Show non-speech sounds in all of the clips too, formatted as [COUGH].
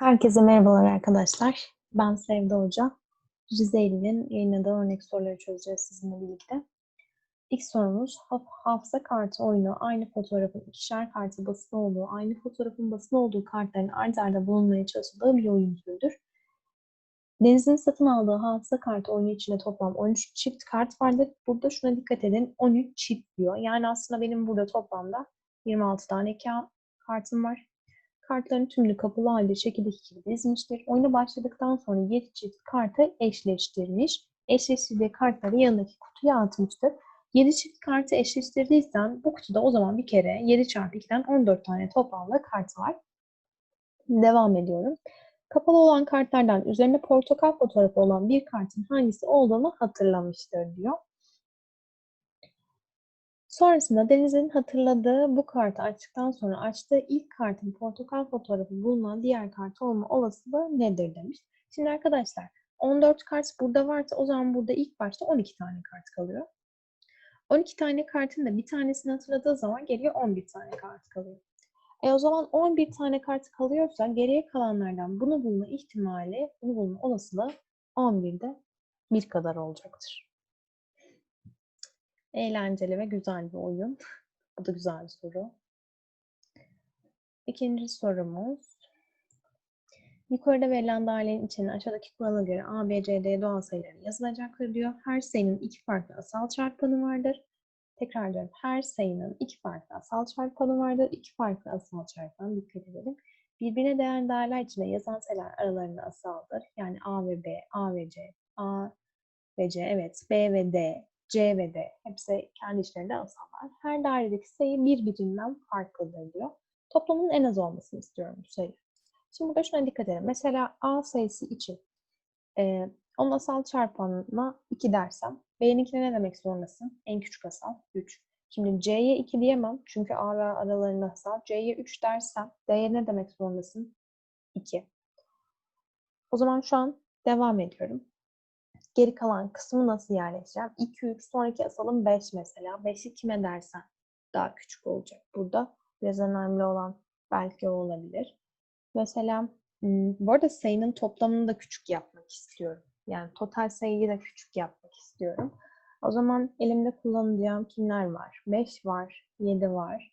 Herkese merhabalar arkadaşlar. Ben Sevda Hoca. Rizeli'nin yayınladığı örnek soruları çözeceğiz sizinle birlikte. İlk sorumuz haf- hafıza kartı oyunu aynı fotoğrafın ikişer kartı basılı olduğu, aynı fotoğrafın basılı olduğu kartların art arda bulunmaya çalışıldığı bir oyun türüdür. Deniz'in satın aldığı hafıza kartı oyunu içinde toplam 13 çift kart vardır. Burada şuna dikkat edin. 13 çift diyor. Yani aslında benim burada toplamda 26 tane ka- kartım var. Kartların tümünü kapalı halde şekildeki gibi dizmiştir. Oyuna başladıktan sonra 7 çift kartı eşleştirmiş. Eşleştirdiği kartları yanındaki kutuya atmıştır. 7 çift kartı eşleştirdiysen bu kutuda o zaman bir kere 7 çarpı 2'den 14 tane toplamda kart var. Devam ediyorum. Kapalı olan kartlardan üzerinde portakal fotoğrafı olan bir kartın hangisi olduğunu hatırlamıştır diyor. Sonrasında Deniz'in hatırladığı bu kartı açtıktan sonra açtığı ilk kartın portakal fotoğrafı bulunan diğer kart olma olasılığı nedir demiş. Şimdi arkadaşlar 14 kart burada varsa o zaman burada ilk başta 12 tane kart kalıyor. 12 tane kartın da bir tanesini hatırladığı zaman geriye 11 tane kart kalıyor. E o zaman 11 tane kart kalıyorsa geriye kalanlardan bunu bulma ihtimali, bunu bulma olasılığı 11'de bir kadar olacaktır. Eğlenceli ve güzel bir oyun. [LAUGHS] Bu da güzel bir soru. İkinci sorumuz. Yukarıda verilen dairenin içine aşağıdaki kurala göre A, B, C, D doğal sayıları yazılacaktır diyor. Her sayının iki farklı asal çarpanı vardır. Tekrar diyorum. Her sayının iki farklı asal çarpanı vardır. İki farklı asal çarpan dikkat edelim. Birbirine değer değerler içinde yazan sayılar aralarında asaldır. Yani A ve B, A ve C, A ve C, evet, B ve D, C ve D hepsi kendi içlerinde asallar. Her dairedeki sayı birbirinden farklıdır diyor. Toplamın en az olmasını istiyorum bu sayı. Şimdi burada şuna dikkat edelim. Mesela A sayısı için e, onun asal çarpanına 2 dersem B'ninkine ne demek zorundasın? En küçük asal 3. Şimdi C'ye 2 diyemem çünkü A ve aralarında asal. C'ye 3 dersem D'ye ne demek zorundasın? 2. O zaman şu an devam ediyorum. Geri kalan kısmı nasıl yerleştireceğim? 2, 3, sonraki asalım 5 mesela. 5'i kime dersen daha küçük olacak burada. Biraz önemli olan belki o olabilir. Mesela bu arada sayının toplamını da küçük yapmak istiyorum. Yani total sayıyı da küçük yapmak istiyorum. O zaman elimde kullanacağım kimler var? 5 var, 7 var,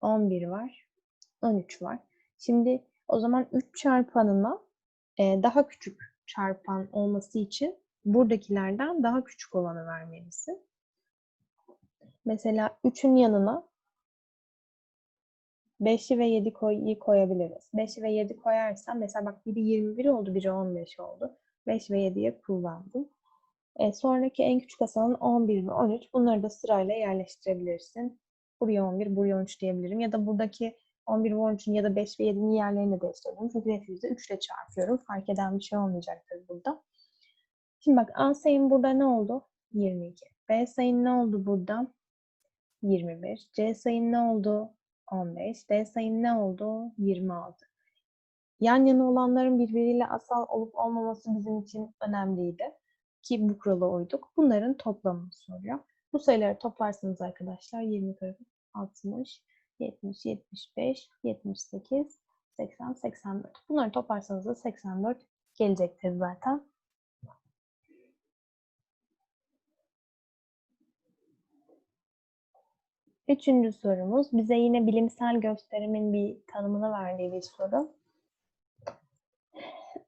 11 var, 13 var. Şimdi o zaman 3 çarpanına daha küçük çarpan olması için buradakilerden daha küçük olanı vermelisin. Mesela 3'ün yanına 5'i ve 7 koy, koyabiliriz. 5'i ve 7 koyarsam mesela bak biri 21 oldu, biri 15 oldu. 5 ve 7'ye kullandım. E, sonraki en küçük asalın 11 ve 13. Bunları da sırayla yerleştirebilirsin. Buraya 11, buraya 13 diyebilirim. Ya da buradaki 11 ve 13'ün ya da 5 ve 7'nin yerlerini de değiştirebilirim. Çünkü neticede 3 ile çarpıyorum. Fark eden bir şey olmayacaktır burada. Şimdi bak A sayım burada ne oldu? 22. B sayın ne oldu burada? 21. C sayın ne oldu? 15. D sayın ne oldu? 26. Yan yana olanların birbiriyle asal olup olmaması bizim için önemliydi. Ki bu kurala uyduk. Bunların toplamını soruyor. Bu sayıları toplarsanız arkadaşlar 20 kırk 60, 70, 75, 78, 80, 84. Bunları toplarsanız da 84 gelecektir zaten. Üçüncü sorumuz bize yine bilimsel gösterimin bir tanımını verdiği bir soru.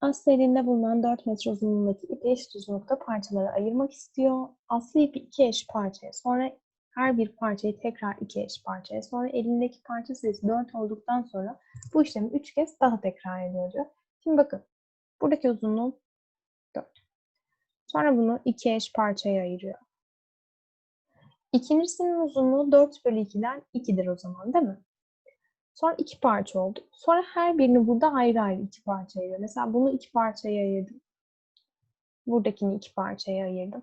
Aslı elinde bulunan 4 metre uzunluğundaki ipi eşit uzunlukta parçalara ayırmak istiyor. Aslı ipi iki eş parçaya, sonra her bir parçayı tekrar iki eş parçaya, sonra elindeki parça sayısı 4 olduktan sonra bu işlemi 3 kez daha tekrar ediyor diyor. Şimdi bakın, buradaki uzunluğum 4. Sonra bunu iki eş parçaya ayırıyor. İkincisinin uzunluğu 4 bölü 2'den 2'dir o zaman değil mi? Sonra iki parça oldu. Sonra her birini burada ayrı ayrı iki parçaya ayırıyor. Mesela bunu iki parçaya ayırdım. Buradakini iki parçaya ayırdım.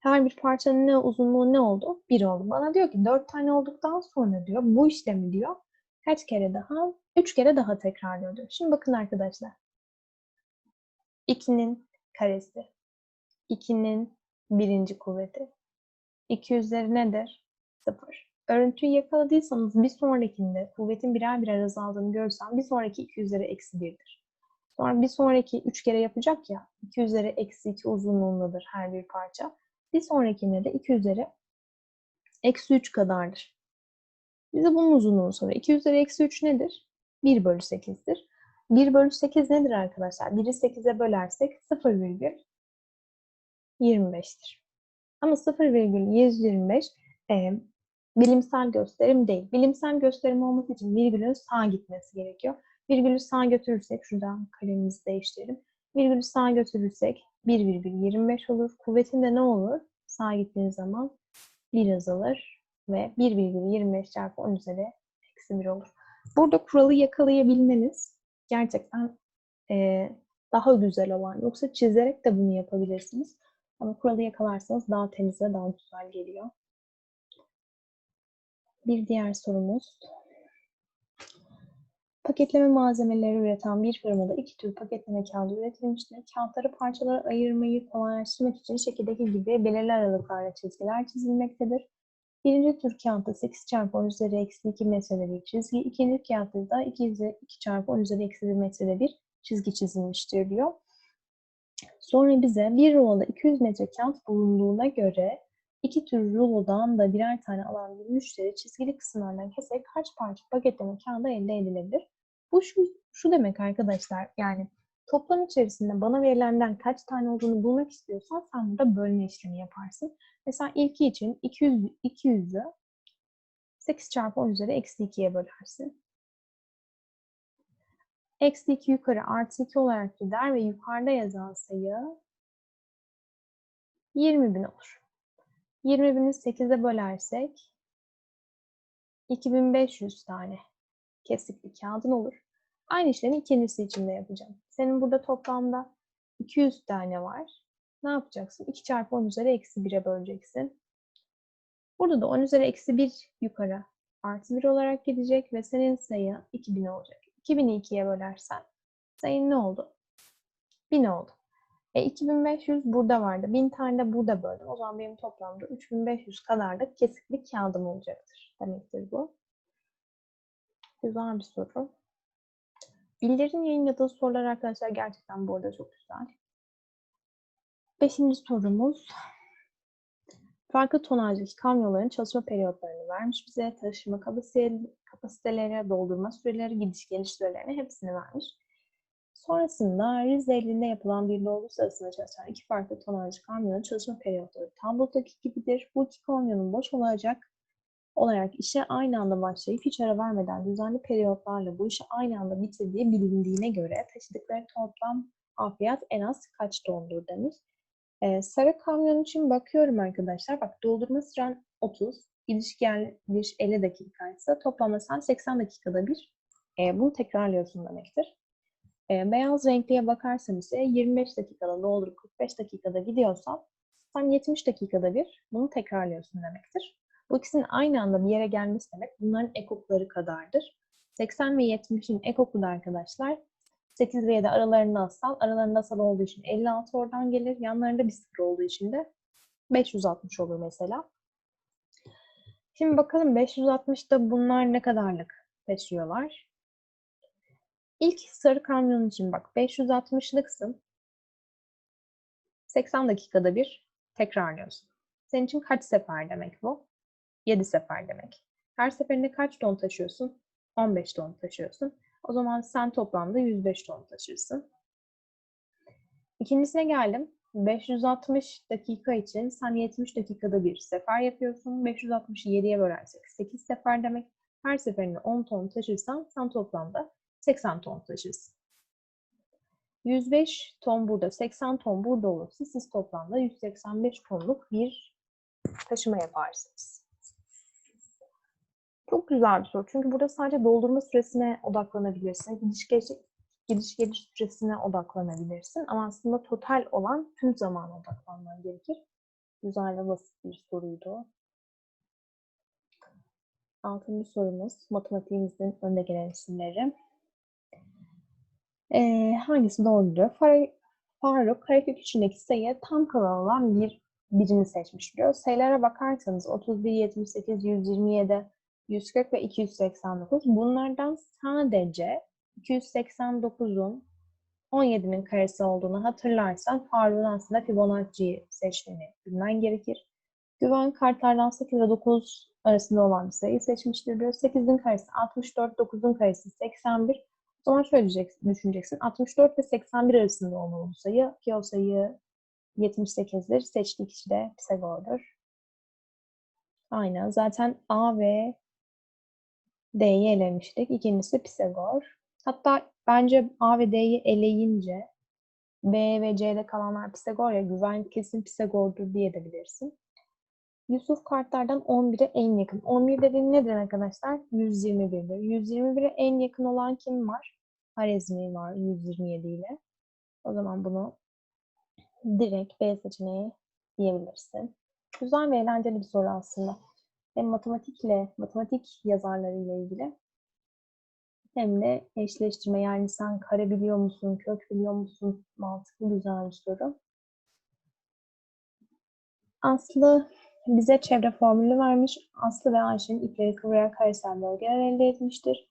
Her bir parçanın ne uzunluğu ne oldu? Bir oldu. Bana diyor ki dört tane olduktan sonra diyor bu işlemi diyor kaç kere daha? Üç kere daha tekrarlıyor diyor. Şimdi bakın arkadaşlar. 2'nin karesi. 2'nin birinci kuvveti. 2 üzeri nedir? 0. örüntüyü yakaladıysanız bir sonrakinde kuvvetin birer birer azaldığını görürsem bir sonraki 2 üzeri eksi 1'dir. Sonra bir sonraki 3 kere yapacak ya 2 üzeri eksi 2 uzunluğundadır her bir parça. Bir sonrakinde de 2 üzeri eksi 3 kadardır. Bize bunun uzunluğunu soruyor. 2 üzeri eksi 3 nedir? 1 bölü 8'dir. 1 bölü 8 nedir arkadaşlar? 1'i 8'e bölersek 0,25'tir. Ama 0,125 e, bilimsel gösterim değil. Bilimsel gösterim olması için virgülün sağa gitmesi gerekiyor. Virgülü sağa götürürsek, şuradan kalemimizi değiştirelim. Virgülü sağa götürürsek 1,25 olur. Kuvvetinde ne olur? Sağa gittiğiniz zaman 1 azalır ve 1,25 çarpı 10 üzeri eksi 1 olur. Burada kuralı yakalayabilmeniz gerçekten e, daha güzel olan. Yoksa çizerek de bunu yapabilirsiniz. Ama kuralı yakalarsanız daha temiz ve daha güzel geliyor. Bir diğer sorumuz. Paketleme malzemeleri üreten bir firmada iki tür paketleme kağıdı üretilmiştir. Kağıtları parçalara ayırmayı kolaylaştırmak için şekildeki gibi belirli aralıklarla çizgiler çizilmektedir. Birinci tür kağıtta 8 çarpı 10 üzeri eksi 2 metrede bir çizgi, ikinci kağıtta da 2, 2 çarpı 10 üzeri eksi 1 metrede bir çizgi çizilmiştir diyor. Sonra bize bir ruloda 200 metre kağıt bulunduğuna göre iki tür rulodan da birer tane alan bir müşteri çizgili kısımlardan keserek kaç parça paketleme kağıdı elde edilebilir? Bu şu, şu demek arkadaşlar yani toplam içerisinde bana verilenden kaç tane olduğunu bulmak istiyorsan sen burada bölme işlemi yaparsın. Mesela ilki için 200, 200'ü 8 çarpı 10 üzeri eksi 2'ye bölersin. Eksi 2 yukarı artı 2 olarak gider ve yukarıda yazan sayı 20 bin olur. 20 bini 8'e bölersek 2500 tane kesikli kağıdın olur. Aynı işlemi ikincisi için de yapacağım. Senin burada toplamda 200 tane var. Ne yapacaksın? 2 çarpı 10 üzeri eksi 1'e böleceksin. Burada da 10 üzeri eksi 1 yukarı artı 1 olarak gidecek ve senin sayı 2000 olacak. 2000'i 2'ye bölersen sayın ne oldu? 1000 oldu. E 2500 burada vardı. 1000 tane de burada böldüm. O zaman benim toplamda 3500 kadar da kesikli kağıdım olacaktır. Demektir bu. Güzel bir soru. Bildir'in yayınladığı sorular arkadaşlar gerçekten bu arada çok güzel. Beşinci sorumuz. Farklı tonajdaki kamyonların çalışma periyotlarını vermiş bize. Taşıma kapasiteleri, doldurma süreleri, gidiş geliş sürelerini hepsini vermiş. Sonrasında Rize ilinde yapılan bir dolgu sırasında çalışan iki farklı tonajlı kamyonun çalışma periyotları tablodaki gibidir. Bu iki kamyonun boş olacak olarak işe aynı anda başlayıp hiç ara vermeden düzenli periyotlarla bu işi aynı anda bitirdiği bilindiğine göre taşıdıkları toplam afiyet en az kaç tondur demiş. Ee, sarı kamyon için bakıyorum arkadaşlar. Bak doldurma süren 30, gidiş geliş 50 dakikaysa toplamda sen 80 dakikada bir e, bunu tekrarlıyorsun demektir. E, beyaz renkliye bakarsan ise 25 dakikada doldurup 45 dakikada gidiyorsan sen 70 dakikada bir bunu tekrarlıyorsun demektir. Bu ikisinin aynı anda bir yere gelmesi demek bunların ekokları kadardır. 80 ve 70'in ekoku da arkadaşlar 8 ve 7 aralarında asal. Aralarında asal olduğu için 56 oradan gelir. Yanlarında bir sıfır olduğu için de 560 olur mesela. Şimdi bakalım 560'da bunlar ne kadarlık taşıyorlar? İlk sarı kamyon için bak 560'lı kısım 80 dakikada bir tekrarlıyorsun. Senin için kaç sefer demek bu? 7 sefer demek. Her seferinde kaç ton taşıyorsun? 15 ton taşıyorsun. O zaman sen toplamda 105 ton taşırsın. İkincisine geldim. 560 dakika için sen 70 dakikada bir sefer yapıyorsun. 560'ı 7'ye bölersek 8 sefer demek. Her seferinde 10 ton taşırsan sen toplamda 80 ton taşırsın. 105 ton burada, 80 ton burada olursa siz toplamda 185 tonluk bir taşıma yaparsınız. Çok güzel bir soru. Çünkü burada sadece doldurma süresine odaklanabilirsin. Gidiş geliş, gidiş geliş süresine odaklanabilirsin. Ama aslında total olan tüm zamana odaklanman gerekir. Güzel ve basit bir soruydu. Altıncı sorumuz matematiğimizin önde gelen isimleri. Ee, hangisi doğru diyor? Faruk, karekök içindeki sayı tam kalan olan bir birini seçmiş diyor. Sayılara bakarsanız 31, 78, 127, 140 ve 289. Bunlardan sadece 289'un 17'nin karesi olduğunu hatırlarsan Faruk'un aslında Fibonacci'yi seçtiğini bilmen gerekir. Güven kartlardan 8 ve 9 arasında olan bir sayıyı seçmiştir diyor. 8'in karesi 64, 9'un karesi 81. O zaman şöyle diyeceksin, düşüneceksin. 64 ve 81 arasında olmalı bu sayı ki o sayı 78'dir. Seçtiği kişi de Pisagor'dur. Aynen. Zaten A ve D'yi elemiştik. İkincisi Pisagor. Hatta bence A ve D'yi eleyince B ve C'de kalanlar Pisagor ya güven kesin Pisagor'dur diye de bilirsin. Yusuf kartlardan 11'e en yakın. 11 dediğim nedir arkadaşlar? 121'dir. 121'e en yakın olan kim var? Harezmi var 127 ile. O zaman bunu direkt B seçeneği diyebilirsin. Güzel ve eğlenceli bir soru aslında. Hem matematikle, matematik yazarlarıyla ilgili hem de eşleştirme. Yani sen kare biliyor musun, kök biliyor musun? Mantıklı güzel bir soru. Aslı bize çevre formülü vermiş. Aslı ve Ayşe'nin ipleri kıvırarak karesel bölgeler elde etmiştir.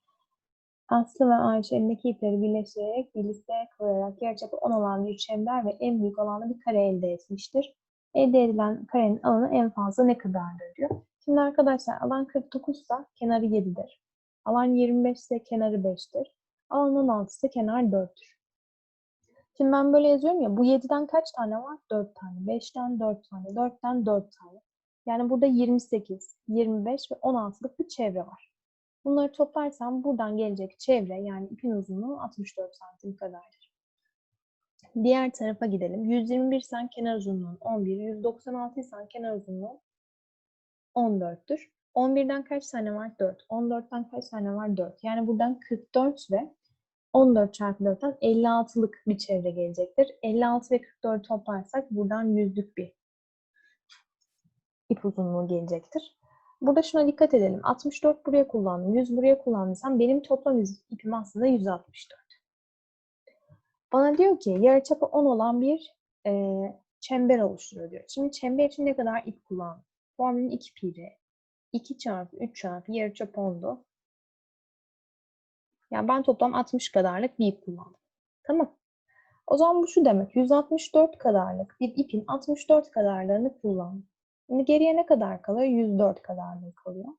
Aslı ve Ayşe elindeki ipleri birleştirerek birlikte kıvırarak yarıçapı 10 olan bir çember ve en büyük alanda bir kare elde etmiştir. Elde edilen karenin alanı en fazla ne kadardır diyor. Şimdi arkadaşlar alan 49 ise kenarı 7'dir. Alan 25 ise kenarı 5'tir. Alan 16 ise kenar 4'tür. Şimdi ben böyle yazıyorum ya bu 7'den kaç tane var? 4 tane. 5'ten 4 tane. 4'ten 4 tane. Yani burada 28, 25 ve 16'lık bir çevre var. Bunları toplarsam buradan gelecek çevre yani ipin uzunluğu 64 santim kadardır. Diğer tarafa gidelim. 121 isen kenar uzunluğun 11, 196 isen kenar uzunluğu 14'tür. 11'den kaç tane var? 4. 14'ten kaç tane var? 4. Yani buradan 44 ve 14 çarpı 4'ten 56'lık bir çevre gelecektir. 56 ve 44 toplarsak buradan yüzlük bir ip uzunluğu gelecektir. Burada şuna dikkat edelim. 64 buraya kullandım, 100 buraya kullandıysam benim toplam ipim aslında 164. Bana diyor ki yarıçapı 10 olan bir e, çember oluşturuyor diyor. Şimdi çember için ne kadar ip kullan? Formülün 2 piri. 2 çarpı 3 çarpı yarıçap 10'du. Yani ben toplam 60 kadarlık bir ip kullandım. Tamam. O zaman bu şu demek. 164 kadarlık bir ipin 64 kadarlarını kullandım. Şimdi geriye ne kadar kalıyor? 104 kadarlığı kalıyor.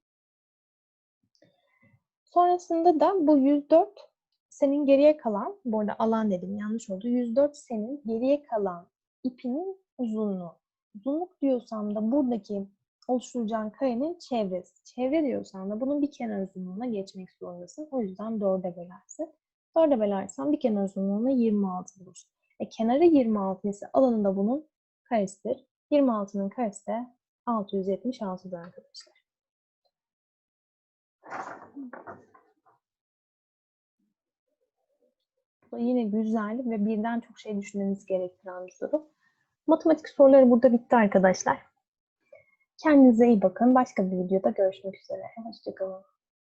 Sonrasında da bu 104 senin geriye kalan, bu arada alan dedim yanlış oldu. 104 senin geriye kalan ipinin uzunluğu. Uzunluk diyorsam da buradaki oluşturacağın karenin çevresi. Çevre diyorsan da bunun bir kenar uzunluğuna geçmek zorundasın. O yüzden 4'e bölersin. 4'e bölersen bir kenar uzunluğuna 26 bulursun. E, kenarı 26 ise alanı da bunun karesidir. 26'nın karesi de 676'dır arkadaşlar. Bu yine güzel ve birden çok şey düşünmeniz gerektiren bir soru. Matematik soruları burada bitti arkadaşlar. Kendinize iyi bakın. Başka bir videoda görüşmek üzere. Hoşçakalın.